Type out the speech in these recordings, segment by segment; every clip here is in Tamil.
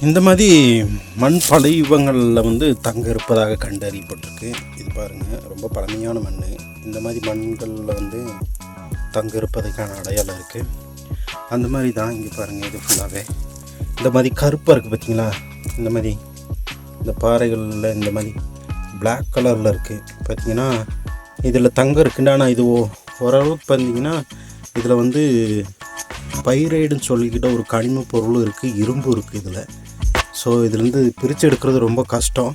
இந்த மாதிரி மண் படைவங்களில் வந்து தங்க இருப்பதாக கண்டறியப்பட்டிருக்கு. இது பாருங்கள் ரொம்ப பழமையான மண் இந்த மாதிரி மண்களில் வந்து தங்க இருப்பதற்கான அடையாளம் இருக்குது அந்த மாதிரி தான் இங்கே பாருங்கள் இது ஃபுல்லாகவே இந்த மாதிரி கருப்பாக இருக்குது பார்த்தீங்களா இந்த மாதிரி இந்த பாறைகளில் இந்த மாதிரி பிளாக் கலரில் இருக்குது பார்த்தீங்கன்னா இதில் தங்கம் இருக்குன்னா ஆனால் இது ஓ- ஓரளவுக்கு பார்த்தீங்கன்னா இதில் வந்து பைரைடுன்னு சொல்லிக்கிட்ட ஒரு கனிம பொருளும் இருக்குது இரும்பு இருக்குது இதில். ஸோ இதுலேருந்து பிரித்து எடுக்கிறது ரொம்ப கஷ்டம்.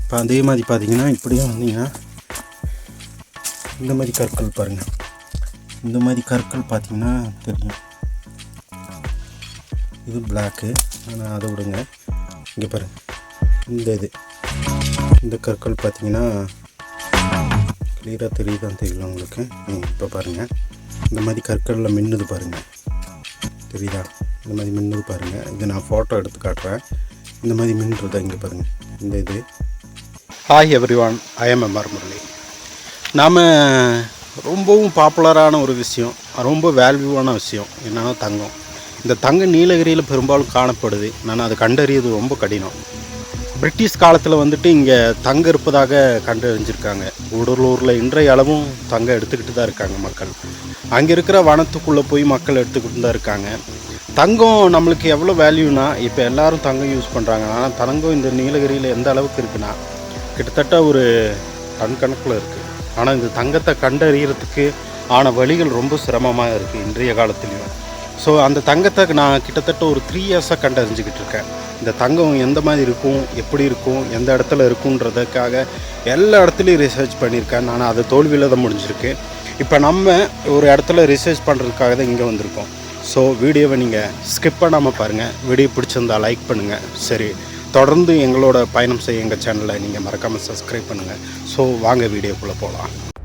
இப்போ அதே மாதிரி பார்த்தீங்கன்னா இப்படியும் வந்தீங்கன்னா இந்த மாதிரி கற்கள் பாருங்கள் இந்த மாதிரி கற்கள் பார்த்தீங்கன்னா தெரியும். இது பிளாக்கு ஆனால் அதை விடுங்க. இங்கே பாருங்கள் இந்த இது. இந்த கற்கள் பார்த்தீங்கன்னா கிளியராக தெரியுதான்னு தெரியல உங்களுக்கு? இப்போ பாருங்கள் இந்த மாதிரி கற்களில் மின்னுது பாருங்கள் தெரியுதா? இந்த மாதிரி மின்னுது பாருங்கள் இது நான் ஃபோட்டோ எடுத்து காட்டுறேன். இந்த மாதிரி மின்னுறதை இங்கே பாருங்கள் இந்த இது. Hi everyone I'm Mr Murali நாம் ரொம்பவும் பாப்புலரான ஒரு விஷயம் ரொம்ப வேல்யூவான விஷயம் என்னன்னா தங்கம். இந்த தங்கம் நீலகிரியில் பெரும்பாலும் காணப்படுது. நான் அதை கண்டறியது ரொம்ப கடினம். பிரிட்டிஷ் காலத்தில் வந்துட்டு இங்கே தங்கம் இருப்பதாக கண்டறிஞ்சிருக்காங்க. உடலூரில் இன்றைய அளவும் தங்கம் எடுத்துக்கிட்டு தான் இருக்காங்க மக்கள். அங்கே இருக்கிற வனத்துக்குள்ளே போய் மக்கள் எடுத்துக்கிட்டு தான் இருக்காங்க. தங்கம் நம்மளுக்கு எவ்வளோ வேல்யூனா இப்போ எல்லாரும் தங்கம் யூஸ் பண்ணுறாங்க ஆனால் தங்கம் இந்த நீலகிரியில் எந்த அளவுக்கு இருக்குன்னா கிட்டத்தட்ட ஒரு டன் கணக்கில் இருக்குது ஆனால் இந்த தங்கத்தை கண்டறியறதுக்கு ஆன வழிகள் ரொம்ப சிரமமாக இருக்குது இன்றைய காலத்துலேயும். ஸோ அந்த தங்கத்தை நான் கிட்டத்தட்ட ஒரு த்ரீ இயர்ஸாக கண்டறிஞ்சிக்கிட்டு இருக்கேன். இந்த தங்கம் எந்த மாதிரி இருக்கும் எப்படி இருக்கும் எந்த இடத்துல இருக்குன்றதுக்காக எல்லா இடத்துலையும் ரிசர்ச் பண்ணியிருக்கேன். நான் அது தோல்வியில் தான் முடிஞ்சிருக்கு. இப்போ நம்ம ஒரு இடத்துல ரிசர்ச் பண்ணுறதுக்காக தான் இங்கே வந்திருக்கோம். ஸோ வீடியோவை நீங்கள் ஸ்கிப் பண்ணாமல் பாருங்கள் வீடியோ பிடிச்சிருந்தா லைக் பண்ணுங்கள் சரி தொடர்ந்து எங்களோட பயணம் செய்ய எங்கள் சேனலை நீங்கள் மறக்காமல் சப்ஸ்கிரைப் பண்ணுங்கள் ஸோ வாங்க வீடியோக்குள்ளே போகலாம்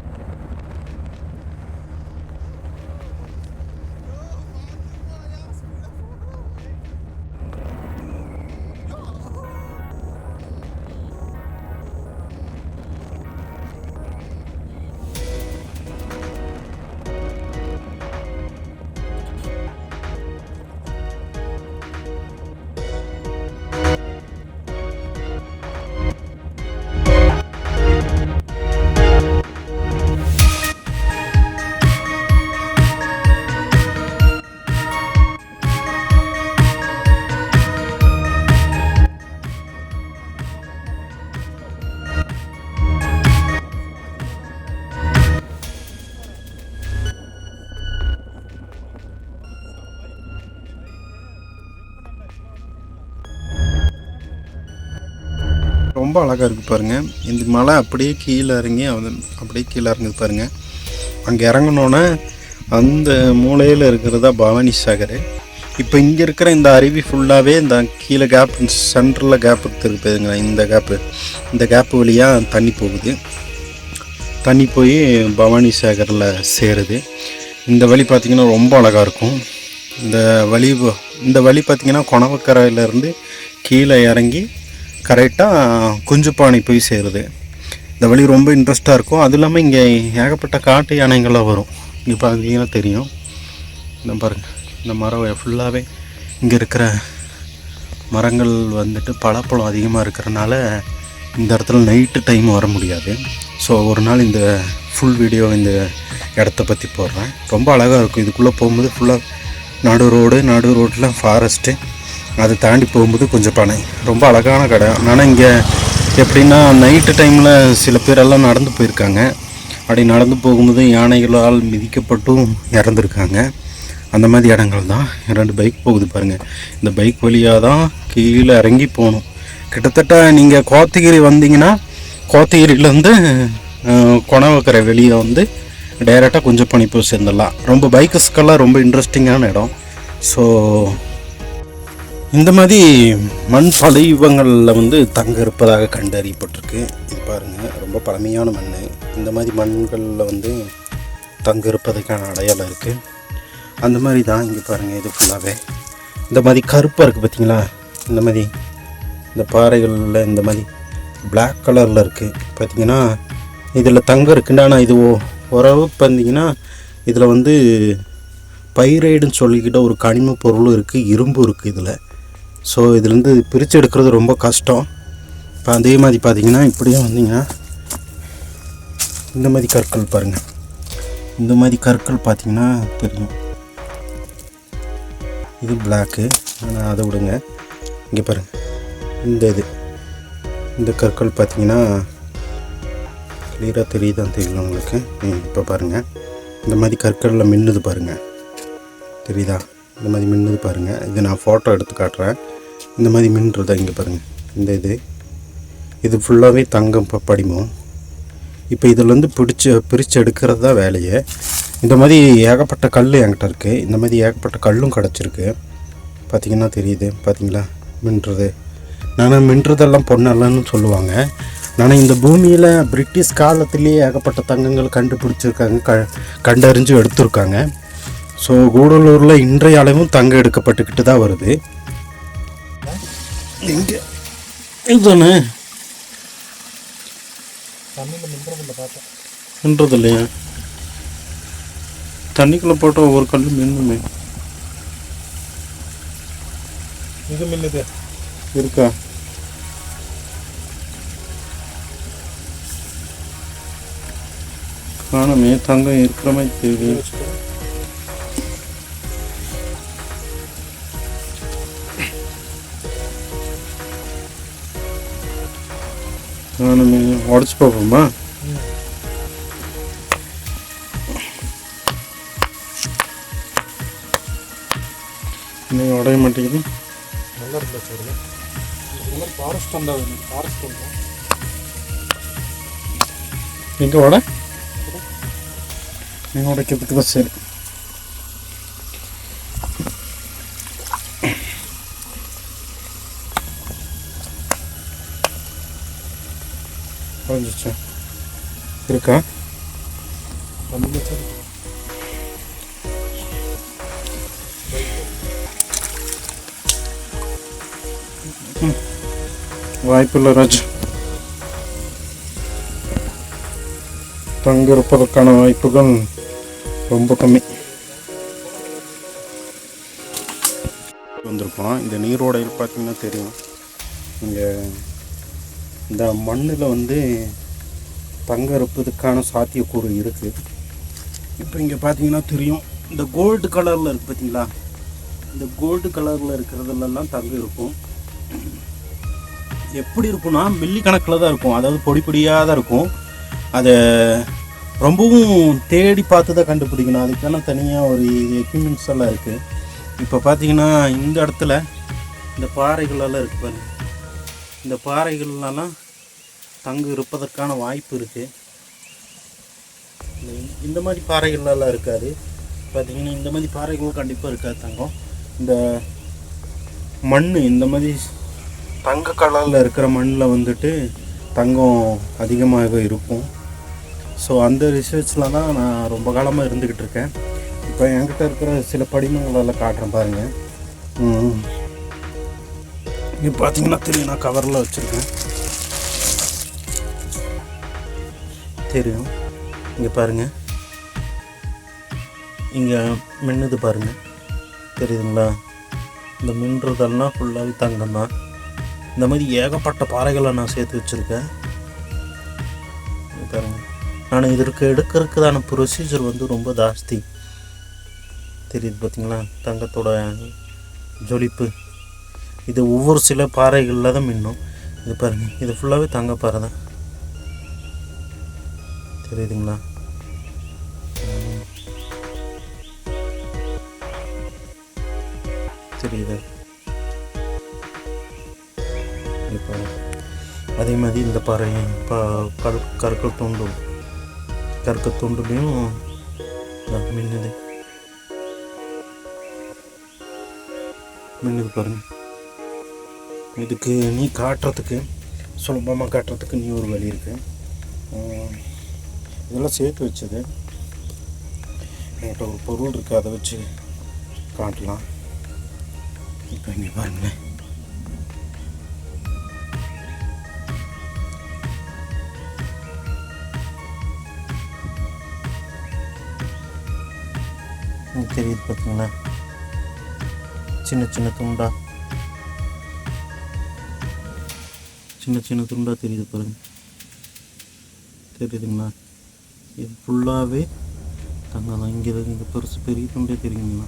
ரொம்ப அழகாக இருக்குது பாருங்கள் இந்த மலை அப்படியே கீழே இறங்கி அப்படியே கீழே இறங்குது பாருங்கள் அங்கே இறங்கினோன்னே அந்த மூலையில் இருக்கிறதா பவானி சாகர். இப்போ இங்கே இருக்கிற இந்த அருவி ஃபுல்லாகவே இந்த கீழே கேப் சென்டரில் கேப் இருக்குதுங்க இந்த கேப்பு இந்த கேப்பு வழியாக தண்ணி போகுது. தண்ணி போய் பவானி சாகரில் சேருது. இந்த வழி பார்த்திங்கன்னா ரொம்ப அழகாக இருக்கும். இந்த வழி இந்த வழி பார்த்திங்கன்னா கொணவக்கரையிலேருந்து கீழே இறங்கி கரெக்டாக குஞ்சுப்பானை போய் சேருது. இந்த வழி ரொம்ப இன்ட்ரெஸ்ட்டாக இருக்கும். அதுவும் இல்லாமல் இங்கே ஏகப்பட்ட காட்டு யானைங்களாம் வரும். இங்கே பார்த்தீங்கன்னா தெரியும். இந்த பாருங்கள் இந்த மரம் ஃபுல்லாகவே இங்கே இருக்கிற மரங்கள் வந்துட்டு பழப்பழம் அதிகமாக இருக்கிறனால இந்த இடத்துல நைட்டு டைம் வர முடியாது. ஸோ ஒரு நாள் இந்த ஃபுல் வீடியோ இந்த இடத்த பற்றி போடுறேன். ரொம்ப அழகாக இருக்கும். இதுக்குள்ளே போகும்போது ஃபுல்லாக நடு ரோடு நடு ரோட்டில் ஃபாரஸ்ட்டு அதை தாண்டி போகும்போது கொஞ்சம் பனை. ரொம்ப அழகான கடை. ஆனால் இங்கே எப்படின்னா நைட்டு டைமில் சில பேரெல்லாம் நடந்து போயிருக்காங்க. அப்படி நடந்து போகும்போது யானைகளால் மிதிக்கப்பட்டும் இறந்துருக்காங்க. அந்த மாதிரி இடங்கள் தான். ரெண்டு பைக் போகுது பாருங்கள் இந்த பைக் வழியாக தான் கீழே இறங்கி போகணும். கிட்டத்தட்ட நீங்கள் கோத்தகிரி வந்தீங்கன்னா கோத்தகிரியிலேருந்து கொணவக்கரை வெளியே வந்து டைரெக்டாக கொஞ்சம் பனி போய் சேர்ந்துடலாம். ரொம்ப பைக்கர்ஸ்க்கெல்லாம் ரொம்ப இன்ட்ரெஸ்டிங்கான இடம். ஸோ இந்த மாதிரி மண் படிவங்களில் வந்து தங்க இருப்பதாக கண்டறியப்பட்டிருக்கு. இது பாருங்கள் ரொம்ப பழமையான மண் இந்த மாதிரி மண்களில் வந்து தங்க இருப்பதற்கான அடையாளம் இருக்குது அந்த மாதிரி தான் இங்கே பாருங்கள் இது ஃபுல்லாகவே இந்த மாதிரி கருப்பாக இருக்குது பார்த்தீங்களா இந்த மாதிரி இந்த பாறைகளில் இந்த மாதிரி பிளாக் கலரில் இருக்குது பார்த்தீங்கன்னா இதில் தங்கம் இருக்குண்டா ஆனால் இது ஓ- ஓரளவுக்கு பார்த்தீங்கன்னா இதில் வந்து பைரைடுன்னு சொல்லிக்கிட்ட ஒரு கனிம பொருளும் இருக்குது இரும்பு இருக்குது இதில். ஸோ இதுலேருந்து பிரித்து எடுக்கிறது ரொம்ப கஷ்டம். இப்போ அதே மாதிரி பார்த்தீங்கன்னா இப்படியும் வந்தீங்கன்னா இந்த மாதிரி கற்கள் பாருங்கள் இந்த மாதிரி கற்கள் பார்த்தீங்கன்னா தெரியும். இது பிளாக்கு ஆனால் அதை விடுங்க. இங்கே பாருங்கள் இந்த இது. இந்த கற்கள் பார்த்தீங்கன்னா கிளியராக தெரியுதான்னு தெரியல உங்களுக்கு? இப்போ பாருங்கள் இந்த மாதிரி கற்களில் மின்னுது பாருங்கள் தெரியுதா? இந்த மாதிரி மின்னுது பாருங்கள் இது நான் ஃபோட்டோ எடுத்து காட்டுறேன். இந்த மாதிரி மின்னுறதா இங்கே பாருங்கள் இந்த இது. இது ஃபுல்லாகவே தங்கம் ப- படிமம். இப்போ இதுலேருந்து பிடிச்சி பிரித்து எடுக்கிறது தான் வேலையே. இந்த மாதிரி ஏகப்பட்ட கல் என்கிட்ட இருக்குது இந்த மாதிரி ஏகப்பட்ட கல்லும் கிடச்சிருக்கு. பார்த்தீங்கன்னா தெரியுது. பார்த்தீங்களா மின்றது. நான் மின்றதெல்லாம் பொண்ணல்லன்னு சொல்லுவாங்க. ஆனால் இந்த பூமியில் பிரிட்டிஷ் காலத்திலேயே ஏகப்பட்ட தங்கங்கள் கண்டுபிடிச்சிருக்காங்க. க கண்டறிஞ்சு எடுத்திருக்காங்க. ஸோ கூடலூரில் இன்றைய அளவும் தங்கம் எடுக்கப்பட்டுக்கிட்டு தான் வருது. எங்கே? இதுதானே மின்றது இல்லையா தண்ணிக்குள்ளே போட்டால் ஒவ்வொரு கல்லும் மின்னுமே. இது மில்லுது இருக்கா? காணமே தங்கம் இருக்கிற மாதிரி தெரியுது. காணமே உடச்சு பார்ப்போமா இன்னும் உடைய மாட்டேங்குது நல்லா இருக்குல்ல சார் இது ஃபாரஸ்ட் வந்தா வேணும் ஃபாரஸ்ட் வந்தா எங்க உட நீங்க உடைக்கிறதுக்கு தான் சரி குறைஞ்சிச்சு இருக்கா? தமிழ்ல வாய்ப்பில்லை ராஜ். தங்க இருப்பதற்கான வாய்ப்புகள் ரொம்ப கம்மி. வந்திருக்கோம். இந்த நீரோடையில் பார்த்தீங்கன்னா தெரியும். இங்கே இந்த மண்ணில் வந்து தங்க இருப்பதுக்கான சாத்தியக்கூறு இருக்குது இப்போ இங்கே பார்த்தீங்கன்னா தெரியும். இந்த கோல்டு கலரில் இருக்குது பார்த்தீங்களா இந்த கோல்டு கலரில் இருக்கிறதுலலாம் தங்கம் இருக்கும். எப்படி இருக்கும்னா மில்லி கணக்கில் தான் இருக்கும். அதாவது பொடி பொடியாக தான் இருக்கும். அதை ரொம்பவும் தேடி பார்த்து தான் கண்டுபிடிக்கணும். அதுக்கான தனியாக ஒரு எக்யூப்மெண்ட்ஸ் எல்லாம் இருக்குது இப்போ பார்த்தீங்கன்னா இந்த இடத்துல இந்த பாறைகளெல்லாம் இருக்குது பாருங்கள் இந்த பாறைகள்லாம் தங்கு இருப்பதற்கான வாய்ப்பு இருக்குது இந்த மாதிரி பாறைகள்லாம் இருக்காது. பார்த்திங்கன்னா இந்த மாதிரி பாறைகள் கண்டிப்பாக இருக்காது தங்கம். இந்த மண் இந்த மாதிரி தங்க கலரில் இருக்கிற மண்ணில் வந்துட்டு தங்கம் அதிகமாக இருக்கும். ஸோ அந்த ரிசர்ச்சில் தான் நான் ரொம்ப காலமாக இருந்துக்கிட்டு இருக்கேன். இப்போ என்கிட்ட இருக்கிற சில படிமங்களெல்லாம் காட்டுறேன் பாருங்கள் இது பார்த்தீங்கன்னா தெரியும் நான் கவரில் வச்சுருக்கேன். தெரியும். இங்கே பாருங்கள் இங்கே மின்னுது பாருங்கள் தெரியுதுங்களா? இந்த மின்னுறதெல்லாம் ஃபுல்லாகவே தங்கம் தான் இந்த மாதிரி ஏகப்பட்ட பாறைகளை நான் சேர்த்து வச்சுருக்கேன். பாருங்க. நான் இதற்கு எடுக்கிறதுக்கான ப்ரொசீஜர் வந்து ரொம்ப ஜாஸ்தி. தெரியுது பார்த்தீங்களா தங்கத்தோட ஜொலிப்பு. இது ஒவ்வொரு சில பாறைகளில் தான் மின்னும். இது பாருங்கள் இது ஃபுல்லாகவே தங்க பாறை தான். தெரியுதுங்களா? தெரியுது? இப்போ அதே மாதிரி இந்த பாறை பா கல் கற்கள் தூண்டும். கற்க தூண்டுலையும் மின்னுது. மின்னுது பாருங்க. இதுக்கு நீ காட்டுறதுக்கு சுலபமாக காட்டுறதுக்கு நீ ஒரு வழி இருக்கு. இதெல்லாம் சேர்த்து வச்சது. என்கிட்ட ஒரு பொருள் இருக்குது அதை வச்சு காட்டலாம். இப்போ இங்கே பாருங்களேன் தெரியுது பார்த்தீங்களா சின்ன சின்ன துண்டா. சின்ன சின்ன துண்டா தெரியுது பாருங்க. தெரியுதுங்களா? இது ஃபுல்லாகவே தங்கம் தான் இங்கே இங்கே பெருசு பெரிய துண்டே தெரியுங்களா?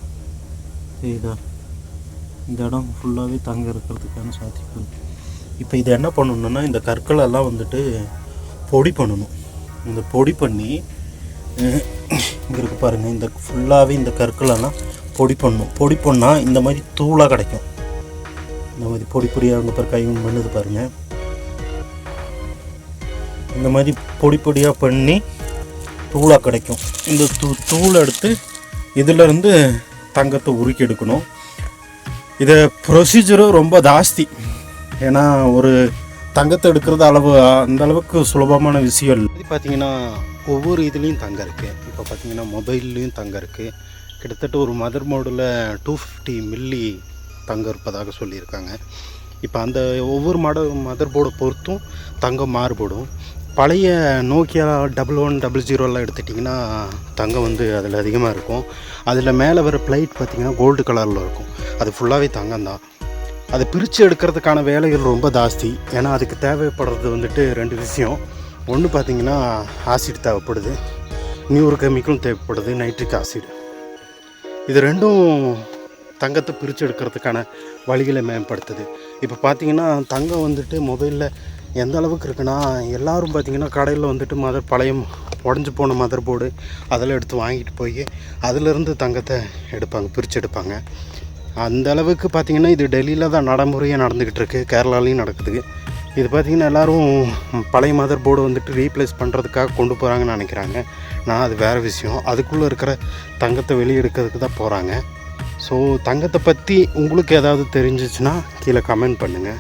சரிதா இந்த இடம் ஃபுல்லாகவே தங்க இருக்கிறதுக்கான சாத்தியம் இப்போ இதை என்ன பண்ணணும்னா இந்த கற்களெல்லாம் வந்துட்டு பொடி பண்ணணும். இந்த பொடி பண்ணி இங்கே இருக்கு பாருங்கள் இந்த ஃபுல்லாகவே இந்த கற்களெல்லாம் பொடி பண்ணணும். பொடி பண்ணால் இந்த மாதிரி தூளாக கிடைக்கும். இந்த மாதிரி பொடி பொடியாக அங்கே பாரு கை பண்ணுது பாருங்கள் இந்த மாதிரி பொடி பொடியாக பண்ணி தூளாக கிடைக்கும். இந்த தூ தூள் எடுத்து இதிலிருந்து தங்கத்தை உருக்கி எடுக்கணும். இது ப்ரொசீஜரும் ரொம்ப ஜாஸ்தி. ஏன்னா ஒரு தங்கத்தை எடுக்கிறது அளவு அந்த அளவுக்கு சுலபமான விஷயம் இல்லை. பார்த்தீங்கன்னா ஒவ்வொரு இதுலேயும் தங்கம் இருக்குது இப்போ பார்த்தீங்கன்னா மொபைல்லையும் தங்கம் இருக்குது கிட்டத்தட்ட ஒரு மதர் மோடில் டூ ஃபிஃப்டி மில்லி தங்கம் இருப்பதாக சொல்லியிருக்காங்க. இப்போ அந்த ஒவ்வொரு மட மதர் போர்டை பொறுத்தும் தங்கம் மாறுபடும். பழைய நோக்கியா டபுள் ஒன் டபுள் ஜீரோலாம் எடுத்துட்டிங்கன்னா தங்கம் வந்து அதில் அதிகமாக இருக்கும். அதில் மேலே வர பிளைட் பார்த்திங்கன்னா கோல்டு கலரில் இருக்கும். அது ஃபுல்லாகவே தங்கம் தான் அதை பிரித்து எடுக்கிறதுக்கான வேலைகள் ரொம்ப ஜாஸ்தி. ஏன்னா அதுக்கு தேவைப்படுறது வந்துட்டு ரெண்டு விஷயம். ஒன்று பார்த்தீங்கன்னா ஆசிட் தேவைப்படுது. நியூர் கெமிக்கலும் தேவைப்படுது நைட்ரிக் ஆசிட் இது ரெண்டும் தங்கத்தை பிரித்து எடுக்கிறதுக்கான வழிகளை மேம்படுத்துது. இப்போ பார்த்திங்கன்னா தங்கம் வந்துட்டு மொபைலில் எந்த அளவுக்கு இருக்குன்னா எல்லோரும் பார்த்திங்கன்னா கடையில் வந்துட்டு மதர் பழைய உடஞ்சி போன மதர் போர்டு அதெல்லாம் எடுத்து வாங்கிட்டு போய் அதிலிருந்து தங்கத்தை எடுப்பாங்க பிரித்து எடுப்பாங்க. அந்த அளவுக்கு பார்த்தீங்கன்னா இது டெல்லியில் தான் நடைமுறையாக நடந்துக்கிட்டு இருக்குது கேரளாலையும் நடக்குது. இது பார்த்தீங்கன்னா எல்லாரும் பழைய மதர் போர்டு வந்துட்டு ரீப்ளேஸ் பண்ணுறதுக்காக கொண்டு போகிறாங்கன்னு நினைக்கிறாங்க. நான் அது வேறு விஷயம். அதுக்குள்ளே இருக்கிற தங்கத்தை வெளியெடுக்கிறதுக்கு தான் போகிறாங்க ஸோ தங்கத்தை பற்றி உங்களுக்கு ஏதாவது தெரிஞ்சிச்சுன்னா கீழே கமெண்ட் பண்ணுங்கள்